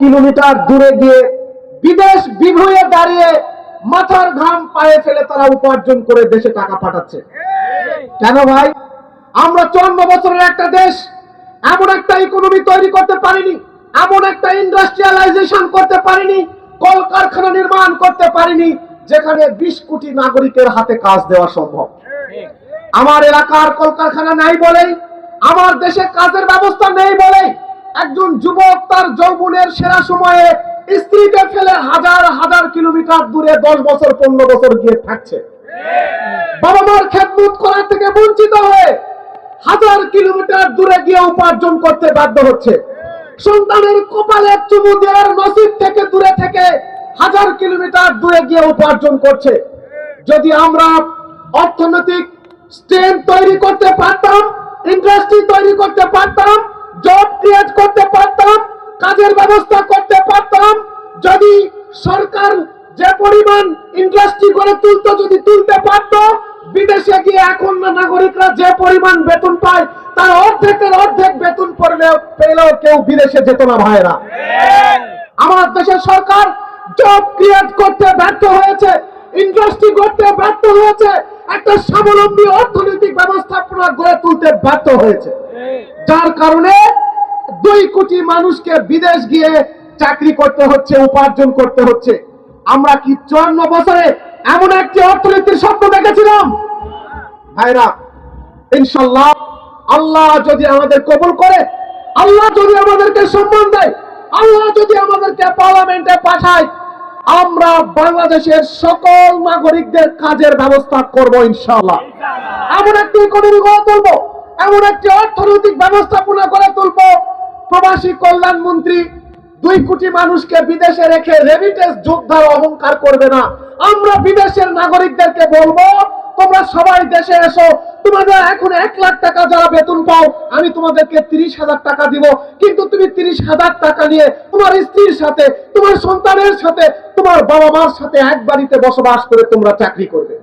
Kilometre দূরে গিয়ে বিদেশ বিভুয়ে দাঁড়িয়ে মাথার ঘাম পায়ে ফেলে তারা উপার্জন করে দেশে টাকা পাঠাচ্ছে। কেন ভাই? আমরা চুয়ান্ন বছরের একটা দেশ, এমন একটা ইকোনমি তৈরি করতে পারিনি, এমন একটা ইন্ডাস্ট্রিয়ালাইজেশন করতে পারিনি, কলকারখানা নির্মাণ করতে পারিনি, যেখানে বিশ কোটি নাগরিকের হাতে কাজ দেওয়া সম্ভব। আমার এলাকার কলকারখানা নাই বলেই, আমার দেশে কাজের ব্যবস্থা নেই বলেই একজন যুবক তার যৌবনের সেরা সময়ে স্ত্রীকে ফেলে হাজার হাজার কিলোমিটার দূরে দশ বছর, পনেরো বছর গিয়ে থাকছে। বাবা মার খেদমত করা থেকে বঞ্চিত হয়ে হাজার কিলোমিটার দূরে গিয়ে উপার্জন করতে বাধ্য হচ্ছে। সন্তানের কপালে চুমু দেওয়ার নসিব থেকে দূরে থেকে হাজার কিলোমিটার দূরে গিয়ে উপার্জন করছে। যদি আমরা অর্থনৈতিক স্ট্রেন ব্যবস্থা করতে পারতাম। যদি সরকার যে পরিমাণ ইন্ডাস্ট্রি করে তুলতো যদি তুলতে পারতো বিদেশে গিয়ে এখন নাগরিকরা যে পরিমাণ বেতন পায় তার অর্ধেকের অর্ধেক বেতন পড়লেও পেলেও কেউ বিদেশে যেত না ভাইরা আমার দেশের সরকার জব ক্রিয়েট করতে ব্যর্থ হয়েছে ইন্ডাস্ট্রি করতে ব্যর্থ হয়েছে একটা স্বাবলম্বী অর্থনৈতিক ব্যবস্থাপনা গড়ে তুলতে ব্যর্থ হয়েছে। যার কারণে দুই কোটি মানুষকে বিদেশ গিয়ে চাকরি করতে হচ্ছে, উপার্জন করতে হচ্ছে। আমরা কি চুয়ান্ন বছরে এমন একটি অর্থনীতির স্বপ্ন দেখেছিলাম? ভাইরা ইনশাল্লাহ আল্লাহ যদি আমাদের কবুল করে, আল্লাহ যদি আমাদেরকে সম্মান দেয়, আল্লাহ যদি আমাদেরকে পার্লামেন্টে পাঠায়, আমরা বাংলাদেশের সকল নাগরিকদের কাজের ব্যবস্থা করব ইনশাল্লাহ এমন একটি ইকোনমি গড়ে তুলবো, এমন একটি অর্থনৈতিক ব্যবস্থাপনা গড়ে তুলবো প্রবাসী কল্যাণ মন্ত্রী দুই কোটি মানুষকে বিদেশে রেখে রেমিটেন্স যোদ্ধার অহংকার করবে না। আমরা বিদেশের নাগরিকদেরকে বলব, তোমরা সবাই দেশে এসো, তোমাদের এখন এক লাখ টাকা যারা বেতন পাও, আমি তোমাদেরকে তিরিশ হাজার টাকা দিব। কিন্তু তুমি তিরিশ হাজার টাকা নিয়ে তোমার স্ত্রীর সাথে, তোমার সন্তানের সাথে, তোমার বাবা মার সাথে এক বাড়িতে বসবাস করে তোমরা চাকরি করবে।